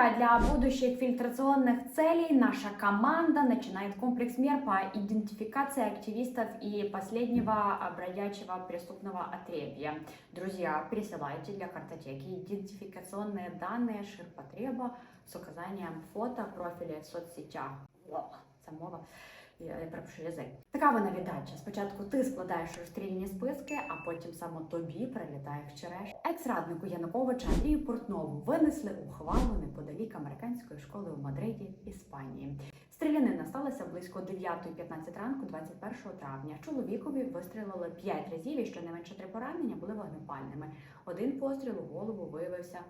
Друзья, для будущих фильтрационных целей наша команда начинает комплекс мер по идентификации активистов и последнего бродячего преступного отребья. Друзья, присылайте для картотеки идентификационные данные ширпотреба с указанием фото, профиля в соцсетях. Я перепрошую язик. Така вона віддача. Спочатку ти складаєш розстрільні списки, а потім саме тобі прилітає в череш. Екс-раднику Януковича Андрію Портнову винесли ухвалу неподалік американської школи у Мадриді, Іспанії. Стрілянина сталася близько 9.15 ранку, 21 травня. Чоловікові вистрілили 5 разів, і щонайменше три поранення були вогнепальними. Один постріл у голову виявився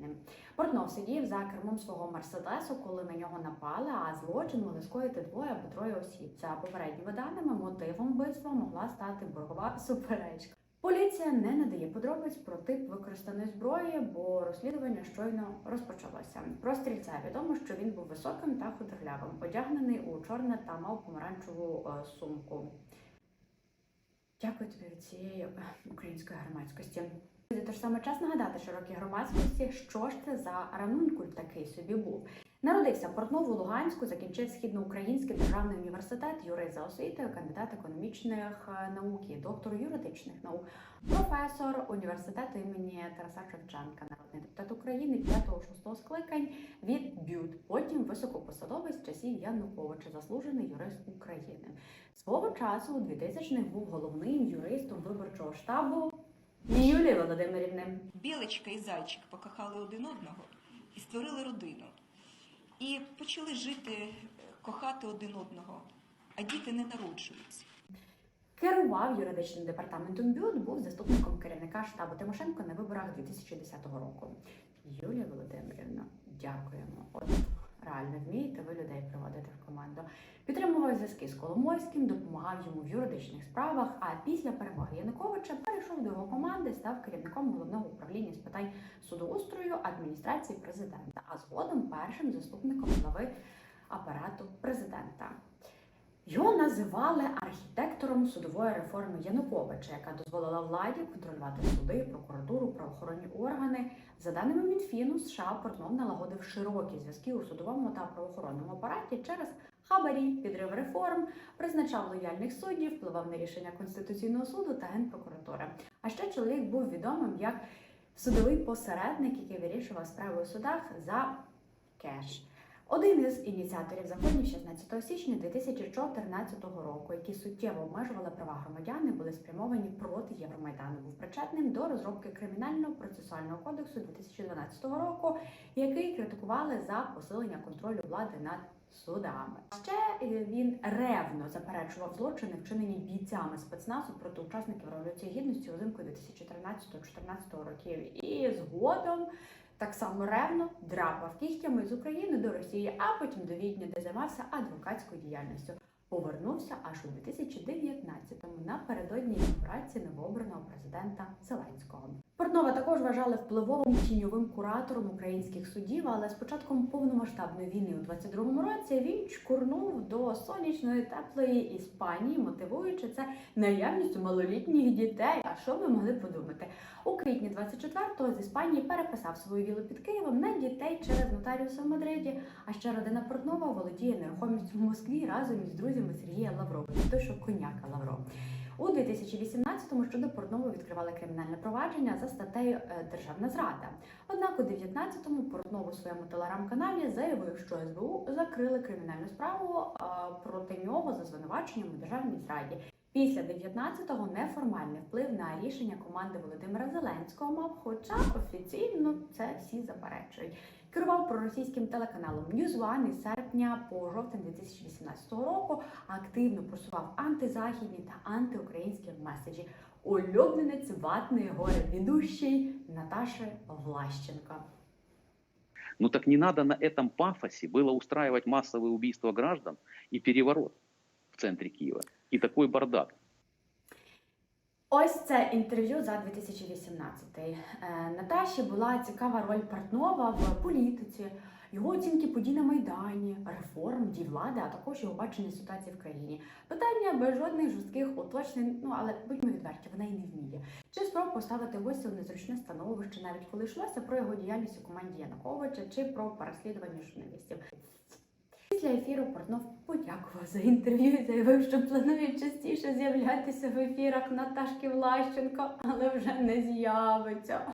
смертельним. Портнов сидів за кермом свого мерседесу, коли на нього напали, а злочин могли скоїти двоє або троє осіб. За попередніми даними, мотивом вбивства могла стати боргова суперечка. Поліція не надає подробиць про тип використаної зброї, бо розслідування щойно розпочалося. Про стрільця відомо, що він був високим та худорлявим, одягнений у чорне та мав помаранчеву е, сумку. Дякую тобі від цієї е, української громадськості. Тож саме час нагадати широкій громадськості, що ж це за ранункуль такий собі був. Народився Портнов у Луганську, закінчив Східноукраїнський державний університет, юрист за освітою, кандидат економічних е, наук і доктор юридичних наук, професор університету імені Тараса Шевченка, народний депутат України 5-6 скликань від БЮТ, потім високопосадовець з часів Януковича, заслужений юрист України. Свого часу у 2000-х був головним юристом виборчого штабу Юлії Володимирівни. Білочка і зайчик покохали один одного і створили родину. І почали жити, е, кохати один одного, а діти не народжуються. Керував юридичним департаментом БЮТ, був заступником керівника штабу Тимошенко на виборах 2010 року. Юлія Володимирівна, дякуємо. От реально вмієте ви людей приводити в команду. Підтримував зв'язки з Коломойським, допомагав йому в юридичних справах. А після перемоги Януковича перейшов до його команди, став керівником головного управління з питань судоустрою адміністрації президента, а згодом першим заступником глави апарату президента. Його називали архітектором судової реформи Януковича, яка дозволила владі контролювати суди, прокуратуру, правоохоронні органи. За даними Мінфіну, США Портнов налагодив широкі зв'язки у судовому та правоохоронному апараті через хабарі, підрив реформ, призначав лояльних суддів, впливав на рішення Конституційного суду та Генпрокуратури. А ще чоловік був відомим як судовий посередник, який вирішував справи у судах за кеш. Один із ініціаторів законів 16 січня 2014 року, які суттєво обмежували права громадян, і були спрямовані проти Євромайдану, був причетним до розробки кримінального процесуального кодексу 2012 року, який критикували за посилення контролю влади над судами. Ще е, він ревно заперечував злочини, вчинені бійцями спецназу проти учасників революції гідності узимку 2013-2014 років, і згодом так само ревно драпав кігтями з України до Росії, а потім до Відня, де займався адвокатською діяльністю. Повернувся аж у 2019-му напередодні інаугурації новообраного президента Зеленського. Портнова також вважали впливовим тіньовим куратором українських судів, але з початком повномасштабної війни у 22-му році він чкурнув до сонячної теплої Іспанії, мотивуючи це наявністю малолітніх дітей. А що ви могли подумати? У квітні 24-го з Іспанії переписав свою вілу під Києвом на дітей через нотаріуса в Мадриді. А ще родина Портнова володіє нерухомістю в Москві разом із друзями Сергія Лаврова, той, що коняка Лавров. У 2018-му щодо Портнова відкривали кримінальне провадження за статтею е, Державна зрада. Однак у 19-му Портнов у своєму телеграм-каналі заявив, що СБУ закрили кримінальну справу е, проти нього за звинуваченням у державній зраді. Після 19-го неформальний вплив на рішення команди Володимира Зеленського мав, хоча офіційно це всі заперечують. Керував проросійським телеканалом News One із серпня по жовтень 2018 року, активно просував антизахідні та антиукраїнські меседжі. Улюбленець ватної гори ведущий Наташі Влащенко. Ну так не надо на этом пафосе было устраивать массовые убийства граждан и переворот в центре Киева. И такой бардак. Ось це інтерв'ю за 2018. Е, Наташі була цікава роль Портнова в політиці. його оцінки подій на Майдані, реформ, дій влади, а також його бачення ситуації в країні. Питання без жодних жорстких уточнень, ну але будьмо відверті, вона й не вміє. Чи спроб поставити гостя в незручне становище, навіть коли йшлося про його діяльність у команді Януковича чи про переслідування журналістів. Після ефіру Портнов подякував за інтерв'ю і заявив, що планує частіше з'являтися в ефірах Наташки Влащенко, але вже не з'явиться.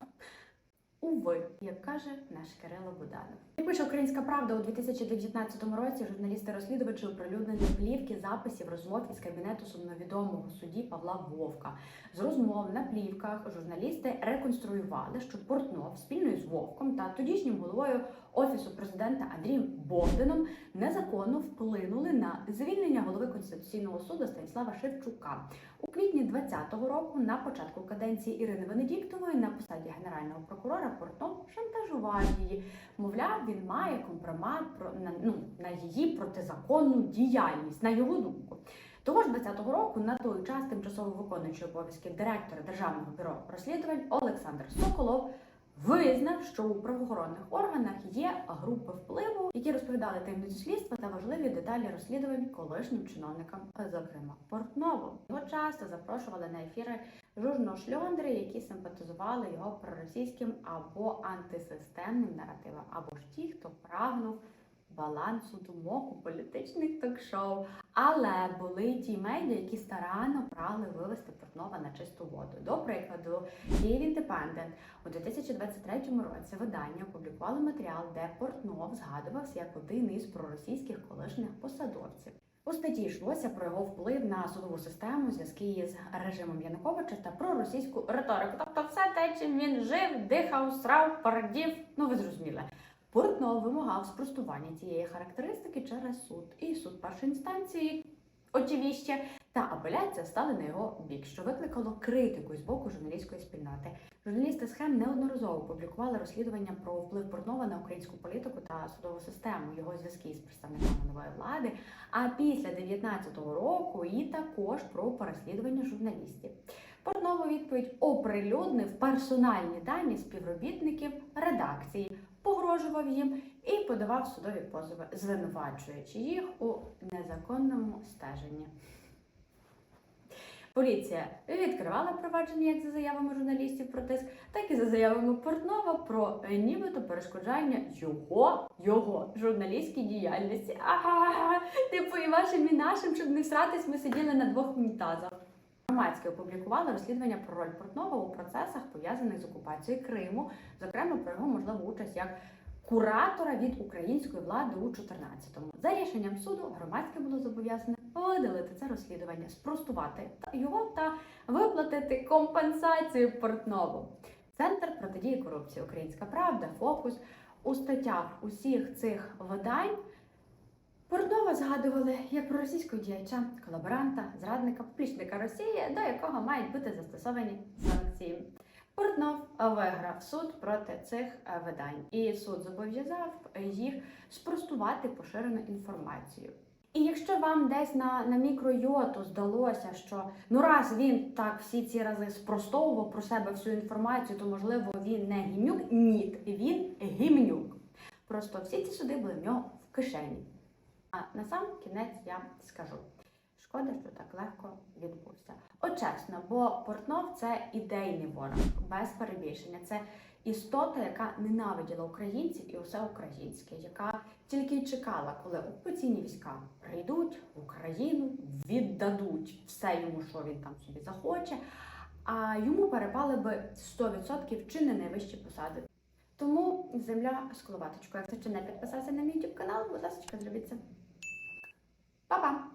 Уви, як каже наш Кирило Буданов. Як пише Українська Правда у 2019 році, журналісти-розслідувачі оприлюднили плівки записів розмов із кабінету сумновідомого судді Павла Вовка. З розмов на плівках журналісти реконструювали, що Портнов спільно з Вовком та тодішнім головою офісу президента Андрієм Богданом незаконно вплинули на звільнення голови конституційного суду Станіслава Шевчука у квітні 2020 року. На початку каденції Ірини Венедіктової на посаді генерального прокурора Портнов шантажував її. Мовляв, він має компромат про на, ну, на її протизаконну діяльність, на його думку. Того ж 20-го року на той час тимчасово виконуючий обов'язки директора Державного бюро розслідувань Олександр Соколов визнав, що у правоохоронних органах є групи впливу, які розповідали таємницю слідства та важливі деталі розслідувань колишнім чиновникам, зокрема Портнову. Його часто запрошували на ефіри журношльондри, які симпатизували його проросійським або антисистемним наративам, або ж ті, хто прагнув балансу думок у політичних ток-шоу. Але були ті медіа, які старанно прагли вивести Портнова на чисту воду. До прикладу, Київ Індепендент у 2023 році видання опублікувало матеріал, де Портнов згадувався як один із проросійських колишніх посадовців. У статті йшлося про його вплив на судову систему, зв'язки з режимом Януковича та про російську риторику. Тобто все те, чим він жив, дихав, срав, порадів. Ну ви зрозуміли. Портнов вимагав спростування цієї характеристики через суд. І суд першої інстанції, очевидно, та апеляція стали на його бік, що викликало критику з боку журналістської спільноти. Журналісти схем неодноразово публікували розслідування про вплив Портнова на українську політику та судову систему, його зв'язки з представниками нової влади. А після 19-го року і також про переслідування журналістів. Портнов відповідь оприлюднив персональні дані співробітників редакції, погрожував їм і подавав судові позови, звинувачуючи їх у незаконному стеженні. Поліція відкривала провадження як за заявами журналістів про тиск, так і за заявами Портнова про е, нібито перешкоджання його, його журналістській діяльності. Ага, типу і вашим, і нашим, щоб не всратись, ми сиділи на двох унітазах. Громадське опублікувало розслідування про роль Портнова у процесах, пов'язаних з окупацією Криму, зокрема про його можливу участь як куратора від української влади у 14-му. За рішенням суду громадське було зобов'язане видалити це розслідування, спростувати його та виплатити компенсацію Портнову. Центр протидії корупції Українська Правда, фокус у статтях усіх цих видань. Портнова згадували як про російського діяча, колаборанта, зрадника, поплічника Росії, до якого мають бути застосовані санкції. Портнов виграв суд проти цих е, видань, і суд зобов'язав їх спростувати поширену інформацію. І якщо вам десь на, на мікройоту здалося, що ну раз він так всі ці рази спростовував про себе всю інформацію, то можливо він не гімнюк. Ні, він гімнюк. Просто всі ці суди були в нього в кишені. А на сам кінець я скажу. Шкода, що так легко відбувся. От чесно, бо Портнов це ідейний ворог, без перебільшення. Це істота, яка ненавиділа українців і усе українське, яка тільки й чекала, коли окупаційні війська прийдуть в Україну, віддадуть все йому, що він там собі захоче. А йому перепали би 100% чи не найвищі посади. Тому земля з коловаточкою. Якщо ще не підписався на мій YouTube канал, будь ласка, зробіть це. Па-па!